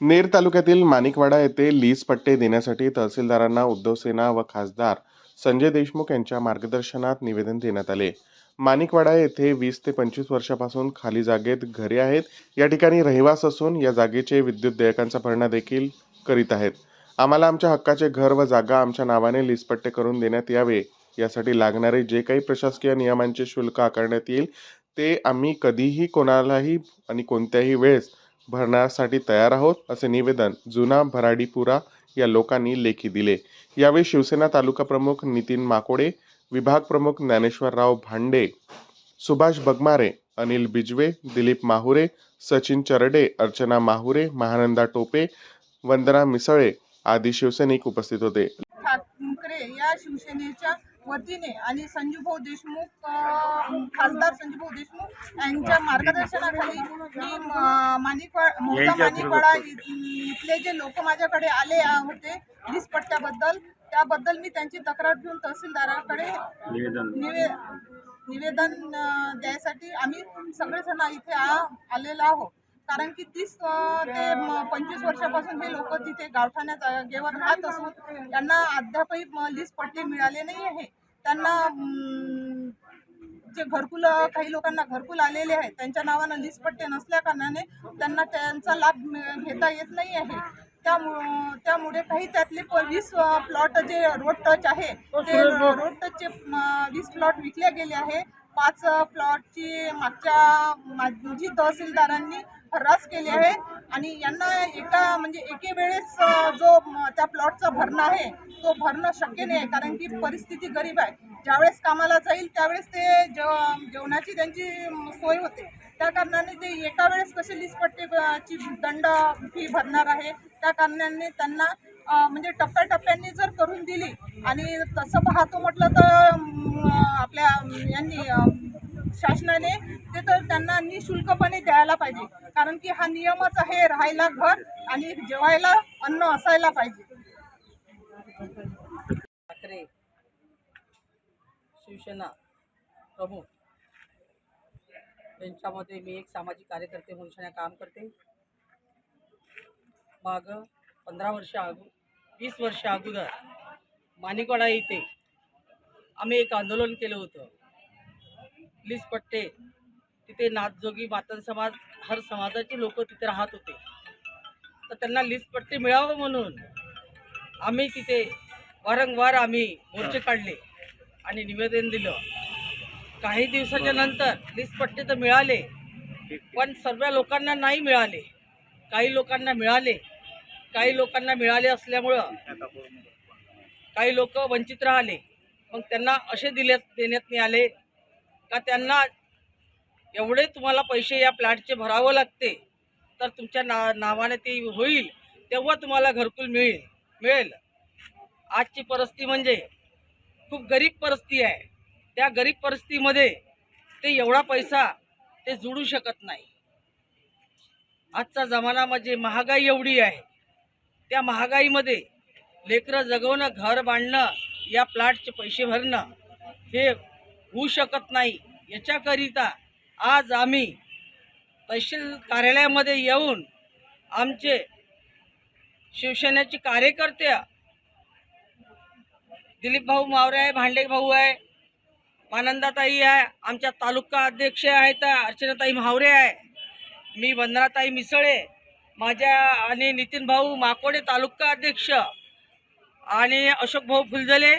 नेर तालुक्यातील माणिकवाडा येथे लीज पट्टे देण्यासाठी तहसीलदारांना उद्धव सेना व खासदार संजय देशमुख यांच्या मार्गदर्शनात निवेदन देण्यात आले. माणिकवाडा येथे वीस ते पंचवीस वर्षापासून खाली जागेत घरे आहेत. या ठिकाणी रहिवास असून या जागेचे विद्युत देयकांचा भरणा देखील करीत आहेत. आम्हाला आमच्या हक्काचे घर व जागा आमच्या नावाने लीजपट्टे करून देण्यात यावे. यासाठी लागणारे जे काही प्रशासकीय नियमांचे शुल्क आकारण्यात येईल ते आम्ही कधीही कोणालाही आणि कोणत्याही वेळेस भरण्यासाठी तयार आहोत असे निवेदन जुना भराडीपुरा या लोकांनी लेखी दिले. यावेळी शिवसेना तालुका प्रमुख नितीन माकोडे विभाग प्रमुख ज्ञानेश्वरराव भांडे सुभाष बगमारे अनिल बिजवे दिलीप माहुरे सचिन चरडे अर्चना माहुरे महानंदा टोपे वंदना मिसळे आदी शिवसैनिक उपस्थित होते. ठाकरे या शिवसेनेच्या वतीने आणि संजूभाऊ देशमुख खासदार संजूभाऊ देशमुख यांच्या मार्गदर्शनाखाली मी माणिकवाड मोठा माणिकवाडा इ- इथले जे लोक माझ्याकडे आले होते वीज पट्ट्याबद्दल त्याबद्दल मी त्यांची तक्रार घेऊन तहसीलदाराकडे निवे निवेदन द्यायसाठी आम्ही सगळेजण इथे आ आलेलो आहोत. कारण की तीस ते पंचवीस वर्षापासून हे लोक तिथे गावठाण्या जागेवर राहत असून त्यांना अद्यापही लीज पट्टे मिळाले नाही आहे त्यांना जे घरकुल काही लोकांना घरकुल आलेले आहेत त्यांच्या नावानं लीज पट्टे नसल्या कारणाने त्यांना त्यांचा लाभ घेता येत नाही आहे. त्यामु त्यामुळे काही त्यातले वीस प्लॉट जे रोड टच आहे ते रोड टचचे वीस प्लॉट विकले गेले आहे. पाच प्लॉटची मागच्या माझी तहसीलदारांनी हरास केली आहे आणि यांना एका म्हणजे एके वेळेस जो त्या प्लॉटचा भरणं आहे तो भरणं शक्य नाही आहे. कारण की परिस्थिती गरीब आहे. ज्यावेळेस कामाला जाईल त्यावेळेस ते जेव जेवणाची त्यांची सोय होते. त्या कारणाने ते एका वेळेस कसे लिसपट्टेची दंड फी भरणार आहे त्या कारणाने त्यांना म्हणजे टप्प्याटप्प्यांनी जर करून दिली आणि तसं पाहतो म्हटलं तर आपल्या यांनी शासनाने ते तर त्यांना निशुल्कपणे द्यायला पाहिजे. कारण की हा नियमच आहे राहायला घर आणि जेवायला अन्न असायला पाहिजे. ठाकरे शिवसेना प्रमुख. यांच्यामध्ये मी एक सामाजिक कार्यकर्ते म्हणून काम करते. माग पंधरा वर्ष अगो वीस वर्ष अगोदर माणिकवाडा इथे आम्ही एक आंदोलन केलं होतं. लीज पट्टे तिथे नाथजोगी मातन समाज हर समाजाचे लोक तिथे राहत होते. तर त्यांना लीज पट्टे मिळावं म्हणून आम्ही तिथे वारंवार आम्ही मोर्चे काढले आणि निवेदन दिलं. काही दिवसाच्या नंतर लीज पट्टे तर मिळाले पण सर्व लोकांना नाही मिळाले. काही लोकांना मिळाले काही लोकांना मिळाले असल्यामुळं काही लोक वंचित राहिले. मग त्यांना असे दिल्यात देण्यात आले. का त्यांना एवढे तुम्हाला पैसे या प्लॅटचे भरावं लागते तर तुमच्या ना नावाने ते होईल तेव्हा तुम्हाला घरकुल मिळेल मिळेल. आजची परिस्थिती म्हणजे खूप गरीब परिस्थिती आहे. त्या गरीब परिस्थितीमध्ये ते एवढा पैसा ते जुडू शकत नाही. आजचा जमाना म्हणजे महागाई एवढी आहे. त्या महागाईमध्ये लेकरं जगवणं घर बांधणं या प्लॅटचे पैसे भरणं हे होऊ शकत नाही. याच्याकरिता आज आम्ही तहसील कार्यालयामध्ये येऊन आमचे शिवसेनेचे कार्यकर्ते दिलीप भाऊ मावरे आहे भांडे भाऊ आहे मानंदाताई आहे आमच्या तालुका अध्यक्ष आहेत अर्चनाताई म्हावरे आहे मी वंदनाताई मिसळे माझ्या आणि नितीन भाऊ माकोडे तालुका अध्यक्ष आणि अशोक भाऊ फुलझले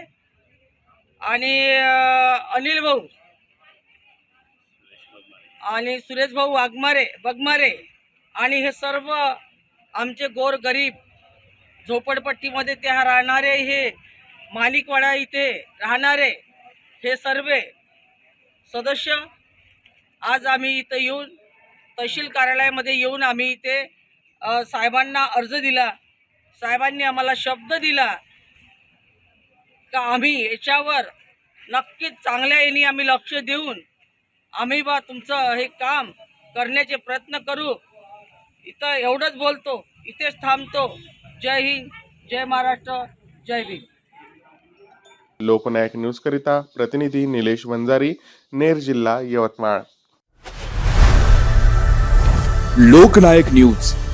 आणि अनिल भाऊ. आणि सुरेश भाऊ वाघमारे बगमारे. आणि हे सर्व आमचे गोर गरीब झोपडपट्टीमध्ये त्या राहणारे हे माणिकवाडा इथे राहणारे हे सर्व सदस्य आज आम्ही इथं येऊन तहसील कार्यालयामध्ये येऊन आम्ही इथे साहेबांना अर्ज दिला. साहेबांनी आम्हाला शब्द दिला. का आम्ही? याच्यावर नक्कीच चांगल्या याने आम्ही लक्ष देऊन आम्ही बा तुमचं हे काम करण्याचे प्रयत्न करू. इथं एवढंच बोलतो. इथेच थांबतो. जय हिंद जय महाराष्ट्र जय भीम. लोकनायक न्यूज करिता प्रतिनिधी निलेश वंजारी नेर जिल्हा यवतमाळ. लोकनायक न्यूज.